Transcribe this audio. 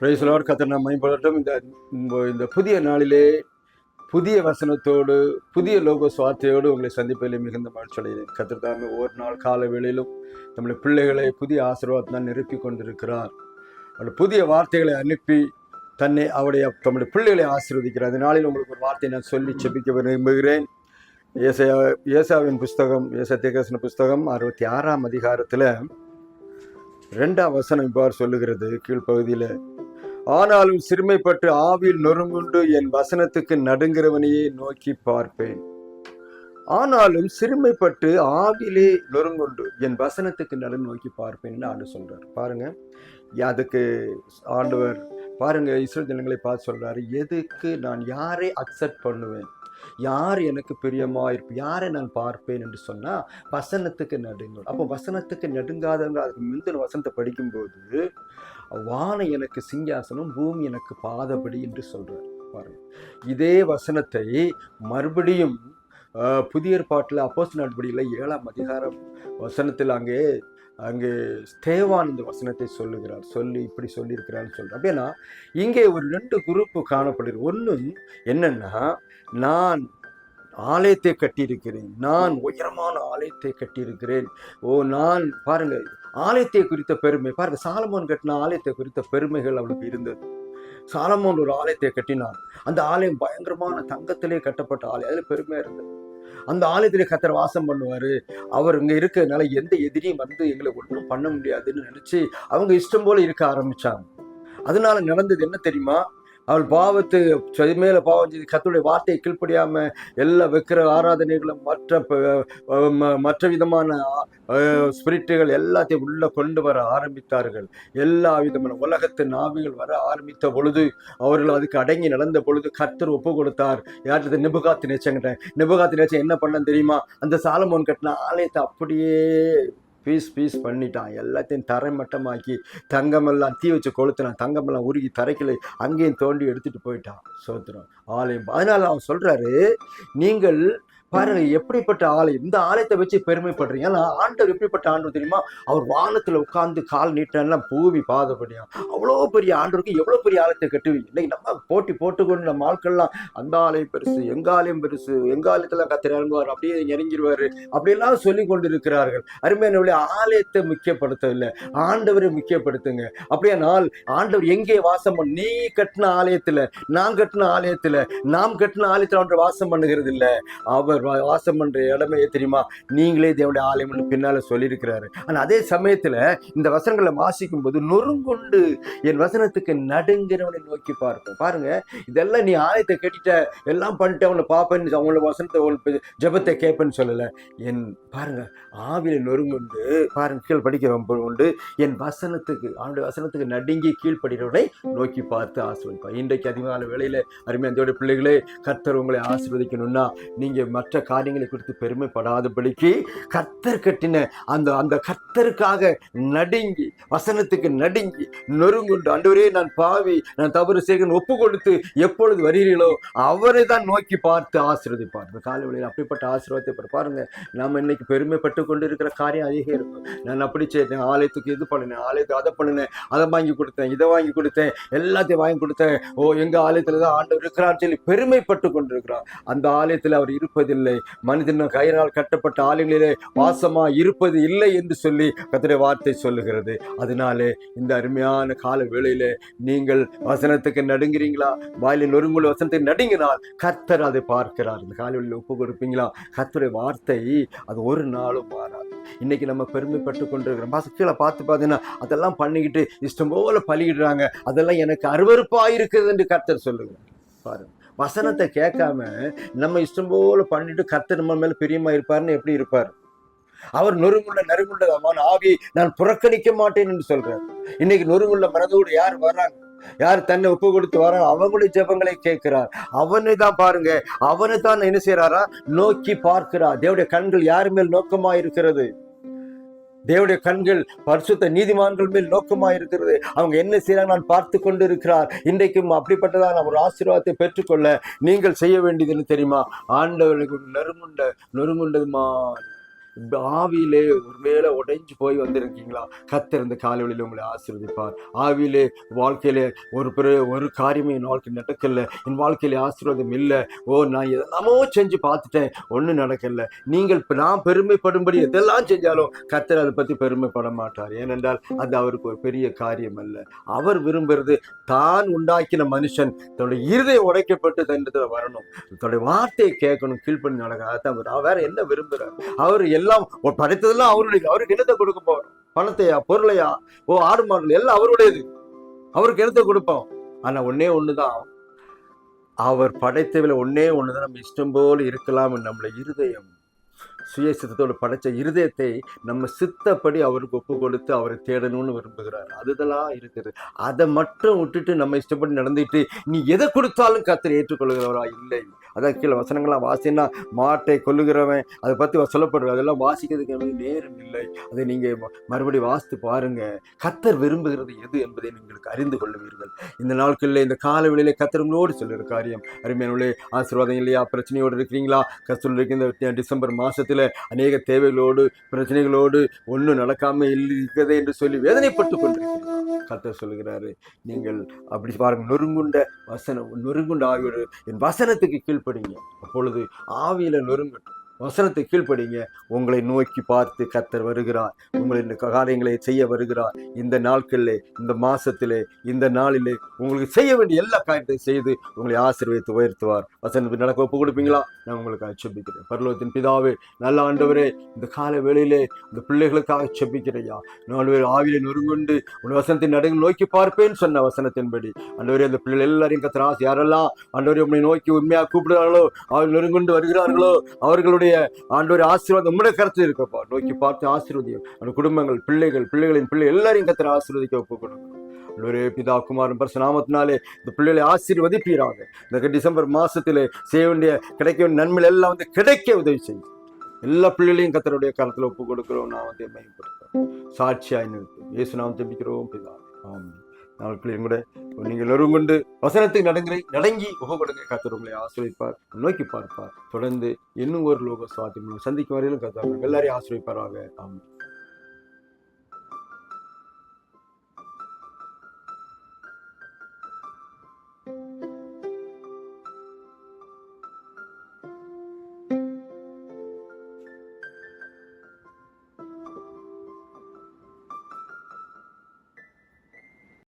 பிரைஸ்லோர் கத்தர் நாம் மேம்படட்டும் இந்த இந்த- புதிய நாளிலே புதிய வசனத்தோடு புதிய லோக சுவார்த்தையோடு உங்களை சந்திப்பதில் மிகுந்த மகிழ்ச்சி அடைகிறேன். கத்தர் தாமே நாள் கால வேளையிலும் நம்முடைய பிள்ளைகளை புதிய ஆசீர்வாதம் நிரப்பி கொண்டிருக்கிறார். அவர் புதிய வார்த்தைகளை அனுப்பி தன்னை அவருடைய தம்முடைய பிள்ளைகளை ஆசீர்வதிக்கிறார். அந்த நாளில் உங்களுக்கு ஒரு வார்த்தையை நான் சொல்லி செபிக்க விரும்புகிறேன். ஏசையா ஏசாவின் புஸ்தகம் ஏச தேகசன புஸ்தகம் அறுபத்தி ஆறாம் அதிகாரத்தில் ரெண்டாம் வசனம் இவ்வாறு சொல்லுகிறது. கீழ்ப்பகுதியில் ஆனாலும் சிறுமைப்பட்டு ஆவில் நொறுங்குண்டு என் வசனத்துக்கு நடுங்கிறவனையே நோக்கி பார்ப்பேன். ஆனாலும் சிறுமைப்பட்டு ஆவிலே நொறுங்குண்டு என் வசனத்துக்கு நடு நோக்கி பார்ப்பேன்னு ஆண்டு சொல்றார். பாருங்க அதுக்கு ஆண்டவர் பாருங்க இஸ்ரோ ஜனங்களை பார்த்து சொல்றாரு எதுக்கு நான் யாரை அக்செப்ட் பண்ணுவேன்? யார் எனக்கு பிரியமாக இருப்பு யாரை நான் பார்ப்பேன் என்று சொன்னால் வசனத்துக்கு நடுங்கள் அப்போ வசனத்துக்கு நடுங்காதவங்க அதுக்கு முந்தின வசனத்தை படிக்கும்போது வானம் எனக்கு சிங்காசனம் பூமி எனக்கு பாதபடி என்று சொல்கிறார் பாருங்கள் இதே வசனத்தை மறுபடியும் புதிய ஏற்பாட்டில் அப்போஸ் நடபடியில் ஏழாம் அதிகாரம் வசனத்தில் அங்கே அங்கே ஸ்தேவான் இந்த வசனத்தை சொல்லுகிறார். சொல்லி இப்படி சொல்லியிருக்கிறான்னு சொல்கிறார் அப்படின்னா இங்கே ஒரு ரெண்டு குரூப்பு காணப்படுகிறது. ஒன்று என்னென்னா நான் ஆலயத்தை கட்டியிருக்கிறேன். நான் உயரமான ஆலயத்தை கட்டியிருக்கிறேன். ஓ நான் பாருங்கள் ஆலயத்தை குறித்த பெருமை. பாருங்கள் சாலமோன் கட்டின ஆலயத்தை குறித்த பெருமைகள் அவளுக்கு இருந்தது. சாலமோன் ஒரு ஆலயத்தை கட்டினான். அந்த ஆலயம் பயங்கரமான தங்கத்திலே கட்டப்பட்ட ஆலயம். அதில் பெருமையாக இருந்தது. அந்த ஆலயத்தில் கத்தர் வாசம் பண்ணுவாரு. அவர் இங்க இருக்கிறதுனால எந்த எதிரியும் வந்து எங்களை ஒன்றும் பண்ண முடியாதுன்னு நினைச்சு அவங்க இஷ்டம் போல இருக்க ஆரம்பிச்சாங்க. அதனால நடந்தது என்ன தெரியுமா? அவள் பாவத்து செ- மேல பாவம் செய்து கத்துடைய வார்த்தையை கீழ்ப்படியாம எல்லா வைக்கிற ஆராதனைகளும் மற்ற ம- மற்ற விதமான ஸ்பிரிட்டுகள் எல்லாத்தையும் உள்ள கொண்டு வர ஆரம்பித்தார்கள். எல்லா விதமான உலகத்து நாவிகள் வர ஆரம்பித்த பொழுது அவர்கள் அதுக்கு அடங்கி நடந்த பொழுது கர்த்தர் ஒப்பு கொடுத்தார். யார்கிட்ட? நிபுகாத்து நேச்சங்கிட்ட நிபுகாத்து நேச்சம் என்ன பண்ணன்னு தெரியுமா? அந்த சாலமோன் கட்டின ஆலயத்தை அப்படியே பீஸ் பீஸ் பண்ணிட்டான் எல்லாத்தையும் தரைமட்டமாக்கி தங்கமெல்லாம் தீ வச்சு கொளுத்துனான் தங்கமெல்லாம் உருகி தரைக்கலை அங்கேயும் தோண்டி எடுத்துகிட்டு போயிட்டான் சோத்திரம். ஆலயம். அதனால் அவன் சொல்கிறாரு நீங்கள் பாருங்க எப்படிப்பட்ட ஆலயம் இந்த ஆலயத்தை வச்சு பெருமைப்படுறீங்க. ஆண்டவர் எப்படிப்பட்ட ஆண்டவர் தெரியுமா? அவர் வானத்துல உட்கார்ந்து கால் நீட்டெல்லாம் பூமி பாதப்படியா அவ்வளோ பெரிய ஆண்டவருக்கு எவ்வளவு பெரிய ஆலயத்தை கட்டுவீங்க? இன்னைக்கு நம்ம போட்டி போட்டுக்கொண்டு நம்ம ஆட்கள்லாம் அந்த ஆலயம் பெருசு எங்க ஆலயம் பெருசு எங்க ஆலயத்துல கத்திர இறங்குவார் அப்படியே இறங்கிடுவாரு அப்படியெல்லாம் சொல்லி கொண்டு இருக்கிறார்கள் அருமையான ஆலயத்தை முக்கியப்படுத்தவில்லை. ஆண்டவரை முக்கியப்படுத்துங்க. அப்படியே நாள் ஆண்டவர் எங்கே வாசம் பண்ண நீ கட்டின ஆலயத்துல நான் கட்டின ஆலயத்துல நாம் கட்டின ஆலயத்துல ஒன்று வாசம் பண்ணுகிறது இல்லை அவர் வாசம் பண்ணுற இடமே தெரியுமா? நீங்களே தேவனுடைய ஆலயம்னு பின்னால சொல்லியிருக்கிறாரு. ஆனால் அதே சமயத்தில் இந்த வசனங்களை வாசிக்கும் போது நொறுங்கொண்டு. என் வசனத்துக்கு நடுங்கிறவனை நோக்கி பார்ப்போம். பாருங்க இதெல்லாம் நீ ஆலயத்தை கட்டிட்ட எல்லாம் பண்ணிட்டு அவனை பார்ப்பேன் அவங்கள வசனத்தை அவங்களுக்கு ஜெபத்தை கேட்பேன்னு சொல்லலை. என் பாருங்க ஆவில நொறுங்குண்டு. பாருங்க கீழ் படிக்க உண்டு. என் வசனத்துக்கு அவனுடைய வசனத்துக்கு நடுங்கி கீழ்ப்படுகிறவனை நோக்கி பார்த்து ஆசிர்வதிப்பான் இன்றைக்கு அதிகமான வேளையில அருமையான பிள்ளைகளே கர்த்தர் உங்களை ஆசீர்வதிக்கணும்னா நீங்க மற்ற காரியங்களை குறித்து பெருமைப்படாதபடிக்கு கர்த்தர் கட்டின அந்த அந்த கர்த்தருக்காக நடுங்கி வசனத்துக்கு நடுங்கி நொறுங்குண்டு அன்றுவரே நான் பாவி நான் தவறு செய்கிறேன் ஒப்பு கொடுத்து எப்பொழுது வருகிறீர்களோ அவரை தான் நோக்கி பார்த்து ஆசீர்வதிப்பார். இந்த காலை அப்படிப்பட்ட ஆசீர்வாதத்தை பாருங்க நாம் இன்னைக்கு பெருமைப்பட்டு கொண்டு இருக்கிற காரியம் அதிகம் இருக்கும். நான் அப்படி செய்தேன் ஆலயத்துக்கு இது பண்ணினேன் ஆலயத்துக்கு அதை பண்ணினேன் அதை வாங்கி கொடுத்தேன் இதை வாங்கி கொடுத்தேன் எல்லாத்தையும் வாங்கி கொடுத்தேன். ஓ எங்க ஆலயத்துல தான் ஆண்டவர் இருக்கிறார் சொல்லி பெருமைப்பட்டு கொண்டிருக்கிறார். அந்த ஆலயத்தில் அவர் இல்லை. மனிதன் கயிறால் கட்டப்பட்ட ஆளுகளிலே வாசமாக இருப்பது இல்லை என்று சொல்லி கர்த்தருடைய வார்த்தை சொல்லுகிறது. அதனாலே இந்த அருமையான கால வேளையிலே நீங்கள் வசனத்துக்கு நடுங்கிறீங்களா? வாயிலில் நொறுங்குள்ள வசனத்துக்கு நடுங்கினால் கர்த்தர் அதை பார்க்கிறார். இந்த காலையில் ஒப்பு கொடுப்பீங்களா? கர்த்தருடைய வார்த்தை அது ஒரு நாளும் மாறாது. இன்னைக்கு நம்ம பெருமைப்பட்டு கொண்டிருக்கிறோம். பாச கீழே பார்த்து பார்த்தீங்கன்னா அதெல்லாம் பண்ணிக்கிட்டு இஷ்டம் போல பழியிடுறாங்க அதெல்லாம் எனக்கு அருவறுப்பாக இருக்குது என்று கர்த்தர் சொல்லுங்க பாருங்க. வசனத்தை கேட்காம நம்ம இஷ்டம் போல பண்ணிட்டு கர்த்தர் நம்ம மேல பிரியமா இருப்பாருன்னு எப்படி இருப்பார்? அவர் நொறுங்குள்ள நறுங்குள்ளதமான ஆவி நான் புறக்கணிக்க மாட்டேன் என்று சொல்றார். இன்னைக்கு நொறுங்குள்ள மனதோடு யார் வர்றாங்க யார் தன்னை ஒப்பு கொடுத்து வராங்க? அவங்களுடைய ஜெபங்களை கேட்கிறார். அவனை தான் பாருங்க. அவனை தான் என்ன செய்யறாரா நோக்கி பார்க்கிறார். தேவடைய கண்கள் யார் மேல் நோக்கமா இருக்கிறது? தேவடைய கண்கள் பரிசுத்த நீதிமான்கள் மேல் நோக்கமாயிருக்கிறது. அவங்க என்ன செய்யறாங்க நான் பார்த்து கொண்டு இருக்கிறார் இன்றைக்கும் அப்படிப்பட்டதான ஒரு ஆசீர்வாதத்தை பெற்றுக்கொள்ள நீங்கள் செய்ய வேண்டியதுன்னு தெரியுமா? ஆண்டவர்களுக்கு நறுமுண்ட நொறுங்குண்டதுமா ஆவியிலே ஒருவேளை உடைஞ்சு போய் வந்திருக்கீங்களா? கத்தர் இந்த காலைவெளியில் உங்களை ஆசீர்வதிப்பார். ஆவியிலே வாழ்க்கையிலே ஒரு பிற ஒரு காரியமே என் வாழ்க்கை நடக்கல. என் வாழ்க்கையில ஆசீர்வாதம் இல்லை. ஓ நான் எதெல்லாமோ செஞ்சு பார்த்துட்டேன். ஒன்றும் நடக்கல. நீங்கள் நான் பெருமைப்படும்படி எதெல்லாம் செஞ்சாலும் கத்தர் அதை பற்றி பெருமைப்பட மாட்டார். ஏனென்றால் அது அவருக்கு ஒரு பெரிய காரியம் அல்ல. அவர் விரும்புறது தான் உண்டாக்கின மனுஷன் தன்னுடைய இருதயம் உடைக்கப்பட்டு தன்னிடத்தில் வரணும். தன்னுடைய வார்த்தையை கேட்கணும். கீழ்ப்பண்ணி நடக்க. அதான் அவர். வேற என்ன விரும்புகிறார் அவர் எல்லாம் படைத்ததெல்லாம் அவருடைய அவருக்கு என்னத்தை கொடுக்க போறோம் பணத்தையா பொருளையா ஓ ஆடு மாடல் எல்லாம் அவருடையது. அவருக்கு என்னத்தை கொடுப்போம். ஆனா ஒன்னே ஒண்ணுதான். அவர் படைத்தவில ஒன்னே ஒண்ணுதான். நம்ம இஷ்டம் போல இருக்கலாம் நம்மள இருதயம். சுய சித்தத்தோடு படைத்த இருதயத்தை நம்ம சித்தப்படி அவருக்கு ஒப்பு கொடுத்து அவரை தேடணும்னு விரும்புகிறார். அதுதெல்லாம் இருக்குது. அதை மட்டும் விட்டுட்டு நம்ம இஷ்டப்பட்டு நடந்துட்டு நீ எதை கொடுத்தாலும் கத்தரை ஏற்றுக்கொள்கிறவரா? இல்லை. அதான் கீழே வசனங்கள்லாம் வாசினா மாட்டை கொல்லுகிறவன் அதை பற்றி சொல்லப்படுறது அதெல்லாம் வாசிக்கிறதுக்கு எனக்கு நேரம் இல்லை. அதை நீங்கள் மறுபடியும் வாசித்து பாருங்க. கத்தர் விரும்புகிறது எது என்பதை நீங்கள் அறிந்து கொள்ளுவீர்கள். இந்த நாட்களில் இந்த கால காலவெளியிலே கத்தரங்களோடு சொல்லுகிற காரியம். அருமையான ஆசீர்வாதம் இல்லையா? பிரச்சனையோடு இருக்கிறீங்களா? கஸ்தூரில் இந்த டிசம்பர் மாதத்தில் மாசத்துல அநேக தேவைகளோடு பிரச்சனைகளோடு ஒன்றும் நடக்காம இருக்கிறதே என்று சொல்லி வேதனைப்பட்டு கொண்டிருக்கிறேன் கத்தர் சொல்கிறாரு நீங்கள் அப்படி பாருங்க நொறுங்குண்ட வசனம் நொறுங்குண்ட ஆவியோடு என் வசனத்துக்கு கீழ்ப்படிங்க. அப்பொழுது ஆவியில நொறுங்கட்டும். வசனத்தை கீழ்ப்படிங்க. உங்களை நோக்கி பார்த்து கத்தர் வருகிறார். உங்களை இந்த காரியங்களை செய்ய வருகிறார். இந்த நாட்களிலே இந்த மாசத்திலே இந்த நாளிலே உங்களுக்கு செய்ய வேண்டிய எல்லா காரியத்தையும் செய்து உங்களை ஆசீர்வதித்து உயர்த்துவார். வசனத்துக்கு நடக்க ஒப்பு கொடுப்பீங்களா? நான் உங்களுக்கு செபிக்கிறேன். பரலோகத்தின் பிதாவே நல்ல ஆண்டவரே இந்த கால வேளையிலே இந்த பிள்ளைகளுக்காக செபிக்கிறையா நாலு பேர் ஆவிலை நொறுங்கொண்டு உன் வசனத்தின் நடுங்க நோக்கி பார்ப்பேன்னு சொன்ன வசனத்தின்படி. ஆண்டவரே அந்த பிள்ளைகள் எல்லாரையும் கத்திர ஆசை யாரெல்லாம் ஆண்டவரே உங்களை நோக்கி உண்மையாக கூப்பிடுறாங்களோ அவர் நொறுங்கொண்டு வருகிறார்களோ? அவர்களுடைய ஆண்டவரே ஆசீர்வாதம் உம்முடைய கருத்து இருக்கப்பா. நோக்கி பார்த்து ஆசீர்வதியும். அந்த குடும்பங்கள் பிள்ளைகள் பிள்ளைகளின் பிள்ளை எல்லாரையும் கத்திர ஆசீர்வதிக்க ஒப்பு கொடுக்கணும் ஆண்டவரே பிதா குமாரன் பரிசு நாமத்தினாலே இந்த பிள்ளைகளை ஆசீர்வதிப்பீராக. இந்த டிசம்பர் மாசத்திலே செய்ய வேண்டிய கிடைக்க வேண்டிய நன்மைகள் எல்லாம் வந்து கிடைக்க உதவி செய்யும். எல்லா பிள்ளைகளையும் கத்தருடைய கருத்துல ஒப்பு கொடுக்கிறோம். நான் வந்து மேம்படுத்துறோம் சாட்சியாய் நிறுத்தும் இயேசு நாம் ஜெபிக்கிறோம் பிதா. ஆமென். நாள் கூட நீங்கள் எல்லாரும் கொண்டு வசனத்தை நடங்குறை நடங்கி முகப்படுங்க. கொடுங்க கத்தர் உங்களை ஆசிரியப்பார் நோக்கி பார்ப்பார் தொடர்ந்து இன்னும் ஒரு லோக சுவாத்தியம் சந்திக்கும் வரையிலும் கத்தார் எல்லாரையும் ஆசிரியப்பாராக. ஆமாம்